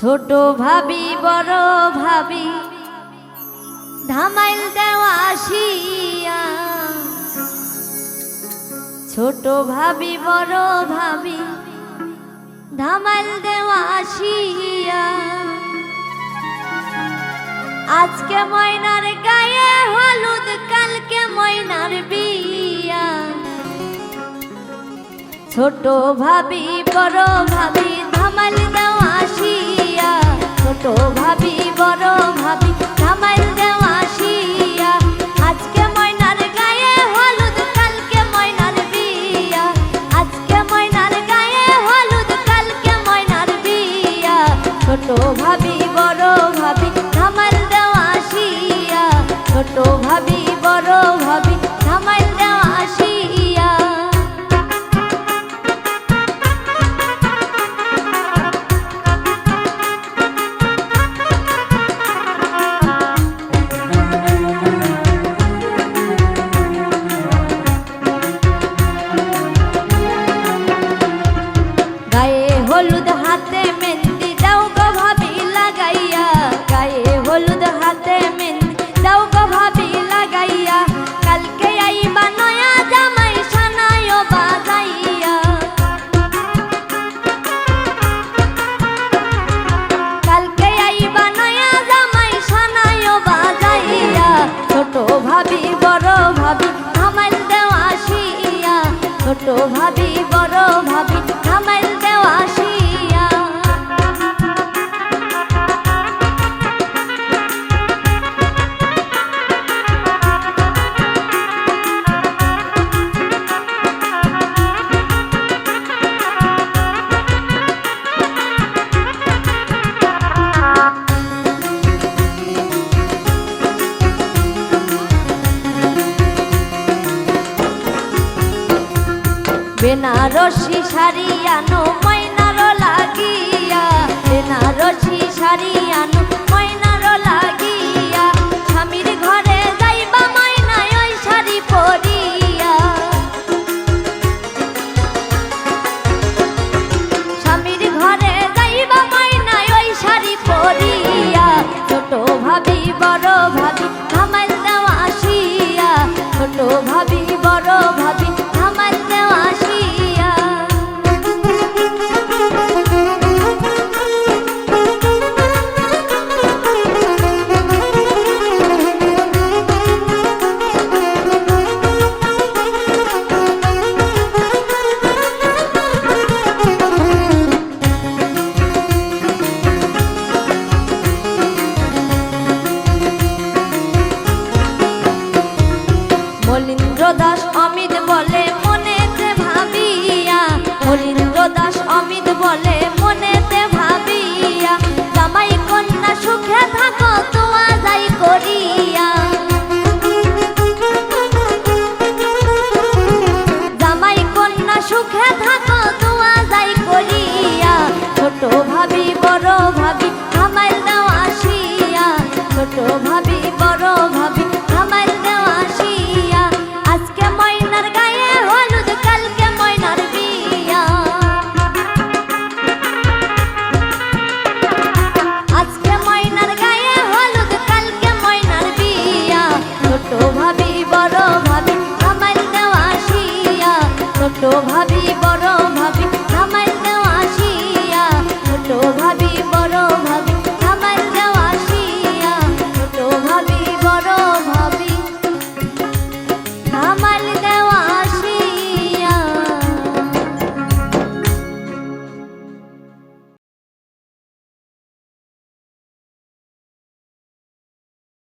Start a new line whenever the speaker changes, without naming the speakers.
ছোট ভাবি, বড় ভাবি, ধামাইল দেওয়া আসিয়া। ছোট ভাবি, বড় ভাবি, ধামাইল দেওয়া আসিয়া। আজকে ময়নার গায়ে হলুদ, কালকে ময়নার বিয়া। ছোট ভাবি, বড় ভাবি ধামাল দেওয়া আসিয়া। ছোট ভাবি বড় গায়ে বেনারসি শাড়ি আনো ময়নার লাগিয়া। বেনারসি শাড়ি আনো ময়নার লাগিয়া। স্বামীর ঘরে যাইবা, ময়নায় ওই শাড়ি পরিয়া। স্বামীর ঘরে যাইবা, ময়নায় ওই শাড়ি পরিয়া। ছোট ভাবি, বড় মলিন্দ্র দাস অমিত বলে মনেতে ভাবিয়া। মলিন্দ্র দাস অমিত বলে তো ভাবিব